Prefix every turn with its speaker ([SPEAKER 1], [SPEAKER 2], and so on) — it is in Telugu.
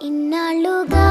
[SPEAKER 1] ఇన్నాళ్ళుగా